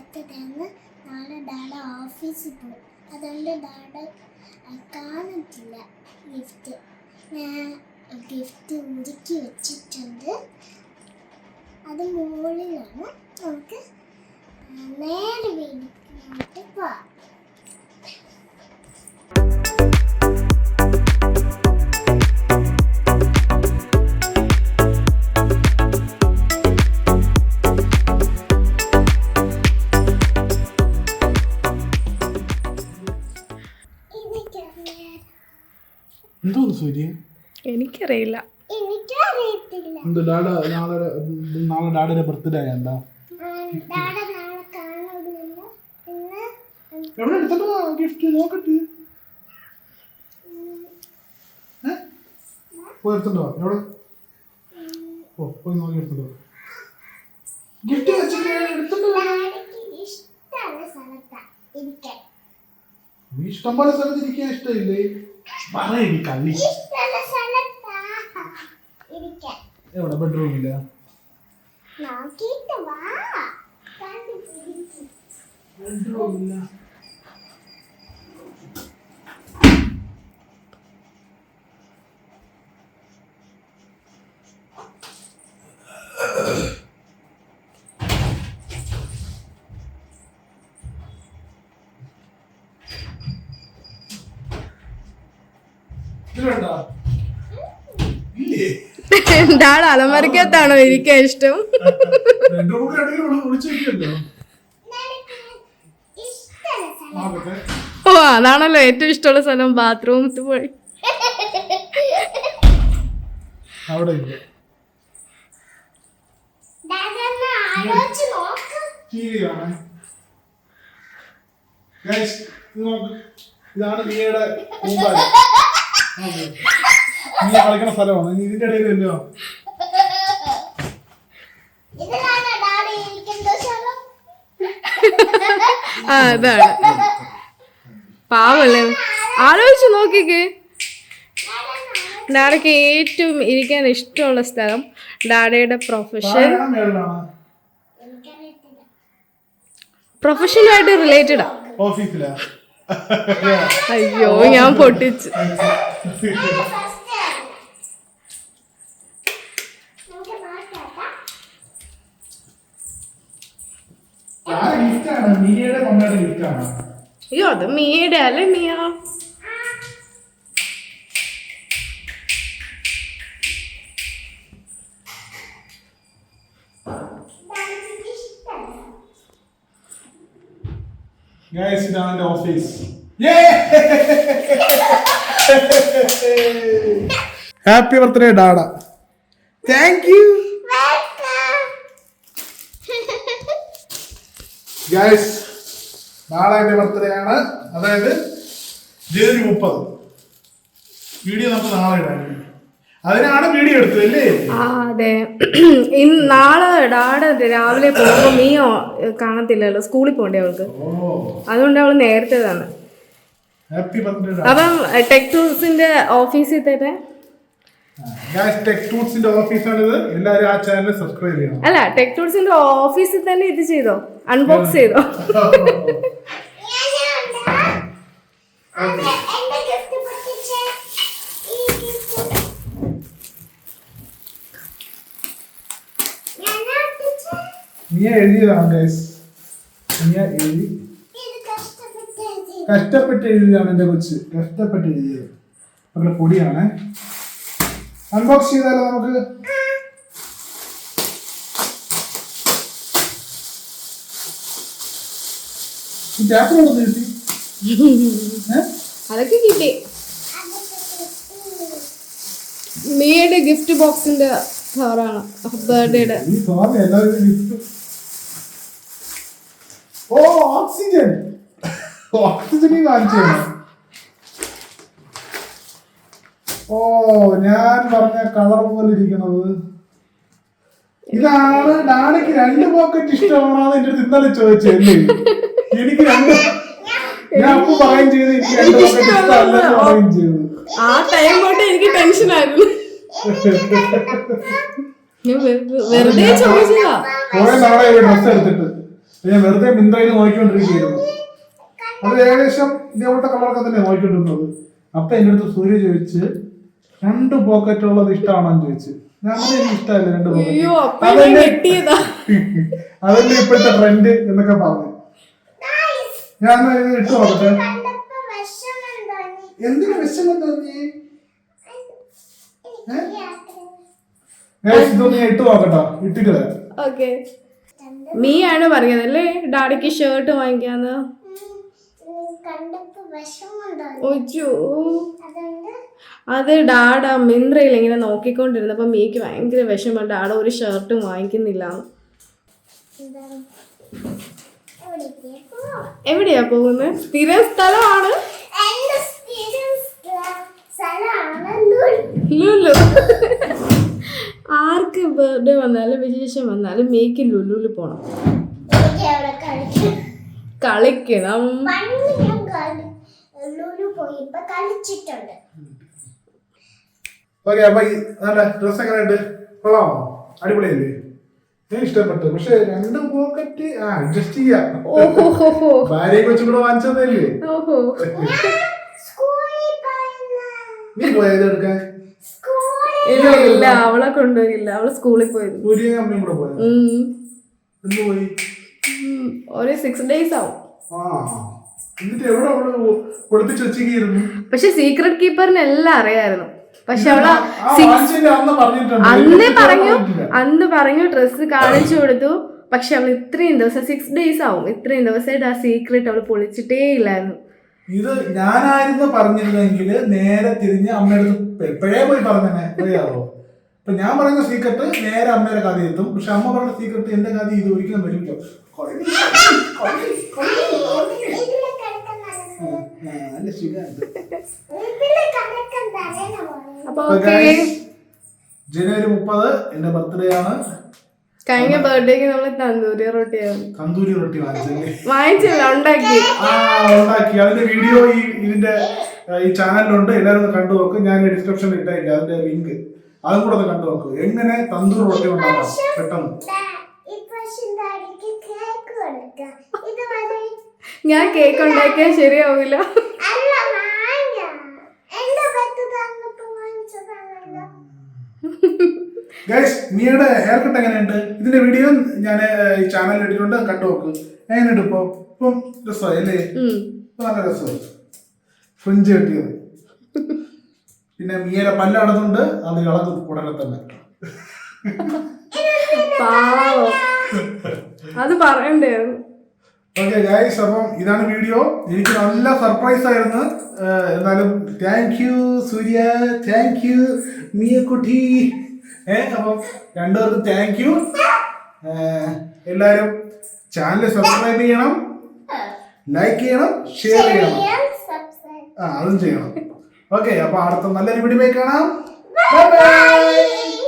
ബർത്ത്ഡേന്ന് നാളെ ഡാഡ ഓഫീസിൽ പോകും അതുകൊണ്ട് ഡാഡ കാണത്തില്ല ഗിഫ്റ്റ് ഞാൻ ഗിഫ്റ്റ് ഒരുക്കി വെച്ചിട്ടുണ്ട്. അത് മുകളിലാണ്. നമുക്ക് നേരെ വീട്ടിലോട്ട് പോവാം. എന്തോന്ന് സൂര്യ എനിക്കറിയില്ല. എന്ത് ഡാഡ നാളെ നാളെ ഡാഡിയുടെ ബർത്ത്ഡേ ആയണ്ട ഡാഡ നാളെ കാണുന്നില്ല. ഇന്ന് എവിടെ എടുത്തിട്ട് ഗിഫ്റ്റ് നോക്കട്ടെ? പോയി എടുത്തിട്ടോ എവിടെ? ഓ പോയി നോക്കി എടുത്തിട്ടോ ഗിഫ്റ്റ് ഇഷ്ടം പോലെ സ്ഥലത്ത് ഇരിക്കാൻ ഇഷ്ടമില്ലേ പറയടി കള്ളി. എവിടെ? ബെഡ്റൂമില്ല ബെഡ്റൂമില്ല ഡാഡ് അലമറിക്കത്താണോ ഇരിക്കാൻ ഇഷ്ടം? ഓ അതാണല്ലോ ഏറ്റവും ഇഷ്ടമുള്ള സ്ഥലം. ബാത്റൂം പോയി. അവിടെ ഇല്ല? ഇതാണ് മിയയുടെ പൂമ്പാല മിയ കളിക്കണ സ്ഥലമാണ്. നീ ഇതിന്റെ ഇരിക്കുന്ന സ്ഥലം ആ അതാണ് പാവല്ലേ? ആലോചിച്ച് നോക്കിക്കേ. ഡാഡയ്ക്ക് ഏറ്റവും ഇരിക്കാൻ ഇഷ്ടമുള്ള സ്ഥലം ഡാഡയുടെ പ്രൊഫഷൻ പ്രൊഫഷനുമായിട്ട് റിലേറ്റഡാ അയ്യോ ഞാൻ പൊട്ടിച്ചു. അയ്യോ അത് മീയുടെ അല്ലേ മിയ? ഗൈസ് ഇതാണ് എന്റെ ഓഫീസ് ഹാപ്പി ബർത്ത്ഡേ ഡാഡ താങ്ക് യു ഗൈസ് നാളെ എന്റെ ബർത്ത്ഡേ ആണ്. അതായത് ജനുവരി മുപ്പത്. വീഡിയോ നമുക്ക് നാളെ ഇടാൻ അതിനാണ് വീഡിയോ എടുത്തത് അല്ലേ? ആ അതെ. ഇന്ന് നാളെ ഡാഡ രാവിലെ പോകുമ്പോൾ മിയോ കാണത്തില്ലല്ലോ? സ്കൂളിൽ പോകണ്ടേ അവൾക്ക്? ഓ. അതുകൊണ്ട് അവൾ നേരത്തെ തന്നെ അപ്പം ടെക് ടൂൾസിന്റെ ഓഫീസിൽ തന്നെ അല്ല ടെക് ടൂൾസിന്റെ ഓഫീസിൽ തന്നെ ഇത് ചെയ്തോ? അൺബോക്സ് ചെയ്തോ? നീ എഴുതിയതാണ് നീ എഴുതി കഷ്ടപ്പെട്ട് എഴുതി. കഷ്ടപ്പെട്ട് എഴുതിയതാണ് എന്റെ കൊച്ച്. കഷ്ടപ്പെട്ട് എഴുതിയത് അവരുടെ പൊടിയാണ്. അൺബോക്സ് ചെയ്താലോ നമുക്ക്? അതൊക്കെ കിട്ടി. മീയുടെ ഗിഫ്റ്റ് ബോക്സിന്റെ കവറാണ് ബർത്ത്ഡേയുടെ ഓ ഓക്സിജൻ ഓക്സിജൻ കാണിച്ചു ഓ ഞാൻ പറഞ്ഞ കളർ പോലെ ഇരിക്കുന്നത് ഇതാണ് ഡാണിക്ക് രണ്ട് പോക്കറ്റ് ഇഷ്ടമാണോ എന്റെ അടുത്ത് ഇന്നലെ ചോദിച്ചല്ലേ എനിക്ക് രണ്ട് ഞാൻ അപ്പൊ പറയും ചെയ്ത് എനിക്ക് രണ്ട് പോക്കറ്റ് ഇഷ്ടമല്ലെന്ന് പറയും ചെയ്തു. ആ ടൈം തൊട്ട് എനിക്ക് ടെൻഷൻ ആയിരുന്നു. വെറുതെ ചോദിച്ചതാ. കുറെ നാളെ ഡ്രസ് എടുത്തിട്ട്. ഞാൻ വെറുതെ മിന്ത്രയിൽ നോക്കിക്കൊണ്ടിരിക്കുകയായിരുന്നു. അത് ഏകദേശം ഇതേപോലത്തെ കളറൊക്കെ തന്നെ നോക്കിക്കൊണ്ടിരുന്നത്. അപ്പൊ എന്റെ അടുത്ത് സൂര്യ ചോദിച്ച് രണ്ട് പോക്കറ്റ് ഉള്ളത് ഇഷ്ടമാണോ എന്ന് ചോദിച്ചു. ഞാൻ എനിക്ക് ഇഷ്ടമല്ല രണ്ട് പോക്കറ്റ് അതല്ലേ അതല്ലേ ഇപ്പോഴത്തെ ട്രെൻഡ് എന്നൊക്കെ പറഞ്ഞു. ഞാൻ ഇട്ട് നോക്കട്ടെ. എന്തിനു വിഷമം തോന്നി ഇതൊന്ന് ഇട്ട് നോക്കട്ടോ. ഇട്ടിട്ട് വരാം. ഓക്കെ. നീയാണ് പറഞ്ഞത് അല്ലേ? ഡാഡിക്ക് ഷർട്ട് വാങ്ങിക്കാന്ന് കണ്ടപ്പോ വിഷമം തോന്നി ഒയ്യോ അതുകൊണ്ട് അത് ഡാഡ മിന്ത്രയിൽ ഇങ്ങനെ നോക്കിക്കൊണ്ടിരുന്നപ്പോ മീക്ക് ഭയങ്കര വിഷമം. ഡാഡ ഒരു ഷർട്ടും വാങ്ങിക്കുന്നില്ല. എവിടെയാ പോകുന്നത് സ്ഥിരം സ്ഥലമാണ്. ലുലു. ആർക്ക് ബർത്ത്ഡേ വന്നാലും വിശേഷം വന്നാലും മീക്ക് ലുലുലി പോണം. കളിക്കണം. ഞാൻ കളിച്ചിട്ടുണ്ട്. ഓക്കെ അപ്പൊ നല്ല ഡ്രസ് എങ്ങനെയുണ്ട് കൊള്ളാമോ? അടിപൊളിയല്ലേ? എനിക്ക് ഇഷ്ടപ്പെട്ടു. പക്ഷെ രണ്ട് പോക്കറ്റ് ആ അഡ്ജസ്റ്റ് ചെയ്യാം. ഓഹോ ഭാര്യയെ വെച്ചും കൂടെ വാങ്ങിച്ചതല്ലേ നീ പോയത് എടുക്കാൻ? ഇല്ല ഇല്ല. അവളെ കൊണ്ടുപോയില്ല അവൾ സ്കൂളിൽ പോയി. കൂടെ പോയത് ഉം. എന്ത് പോയി. ഒരു സിക്സ് ഡേയ്സ് ആവും. പക്ഷെ സീക്രട്ട് കീപ്പറിന് എല്ലാം അറിയായിരുന്നു. പക്ഷെ അവൾ അന്ന് പറഞ്ഞു അന്ന് പറഞ്ഞു ഡ്രസ്സ് കാണിച്ചു കൊടുത്തു. പക്ഷെ അവൾ ഇത്രയും ദിവസം സിക്സ് ഡേയ്സ് ആവും. ഇത്രയും ദിവസമായിട്ട് ആ സീക്രട്ട് അവൾ പൊളിച്ചിട്ടേ ഇല്ലായിരുന്നു. ഇത് ഞാനായിരുന്നു പറഞ്ഞിരുന്നെങ്കിൽ നേരെ തിരിഞ്ഞ് അമ്മയുടെ എപ്പോഴേ പോയി പറഞ്ഞേ? അറിയാവോ? ഇപ്പൊ ഞാൻ പറയുന്ന സീക്രട്ട് നേരെ അമ്മയുടെ കഥ എത്തും. പക്ഷെ അമ്മ പറഞ്ഞ സീക്രട്ട് എന്റെ കഥ ഇത് ഒരിക്കലും വരില്ല. നല്ല ജനുവരി മുപ്പത് എന്റെ ബർത്ത്ഡേ ആണ്. കഴിഞ്ഞ ബർത്ത്ഡേക്ക് നമ്മൾ തന്തൂരി റൊട്ടി തന്തൂരി റൊട്ടി വാങ്ങിച്ചല്ലേ? വാങ്ങിച്ചില്ല ഉണ്ടാക്കി. ആ ഉണ്ടാക്കി. അതിന്റെ വീഡിയോ ഈ ഇതിന്റെ ഈ ചാനലിലുണ്ട് എല്ലാവരും കണ്ടു നോക്ക്. ഞാൻ ഡിസ്ക്രിപ്ഷനിൽ ഇട്ടേക്കാം. അതിന്റെ ലിങ്ക് അതും കൂടെ ഒന്ന് കണ്ടു നോക്കൂ. എങ്ങനെ തന്തൂർ റൊട്ടി ഉണ്ടാക്കാം? പെട്ടെന്ന്. ദാ, ഇപ്രാവശ്യം കേക്ക് കൊടുക്കാം. ഇതുവരെ ഞാൻ കേക്ക് ഉണ്ടാക്കിയാൽ ശരിയാവില്ല ഗൈസ് മിയുടെ ഹെയർ കട്ട് എങ്ങനെയുണ്ട്? ഇതിന്റെ വീഡിയോ ഞാൻ ഈ ചാനലിൽ ഇട്ടിട്ടുണ്ട്. കണ്ടു നോക്ക്. എങ്ങനെ ഇപ്പോ? ഇപ്പം രസമായി അല്ലേ. നല്ല രസമായി. ഫ്രിഞ്ച് കെട്ടിയത്. പിന്നെ മിയയുടെ പല്ലടന്നുണ്ട് അത് ഇളകും ഉടനെ തന്നെ. പാവം. അത് പറയണ്ടായിരുന്നു ഓക്കെ ഗൈസ് അപ്പം ഇതാണ് വീഡിയോ എനിക്ക് നല്ല സർപ്രൈസ് ആയിരുന്നു. എന്നാലും thank you Surya. Thank you മിയക്കുട്ടി. ഏ അപ്പം രണ്ടുപേർക്കും താങ്ക് യു എല്ലാവരും ചാനൽ സബ്സ്ക്രൈബ് ചെയ്യണം. ലൈക്ക് ചെയ്യണം ഷെയർ ചെയ്യണം. ആ അതും ചെയ്യണം. ഓക്കെ അപ്പൊ അടുത്ത നല്ലൊരു വീഡിയോ കാണാം. Bye bye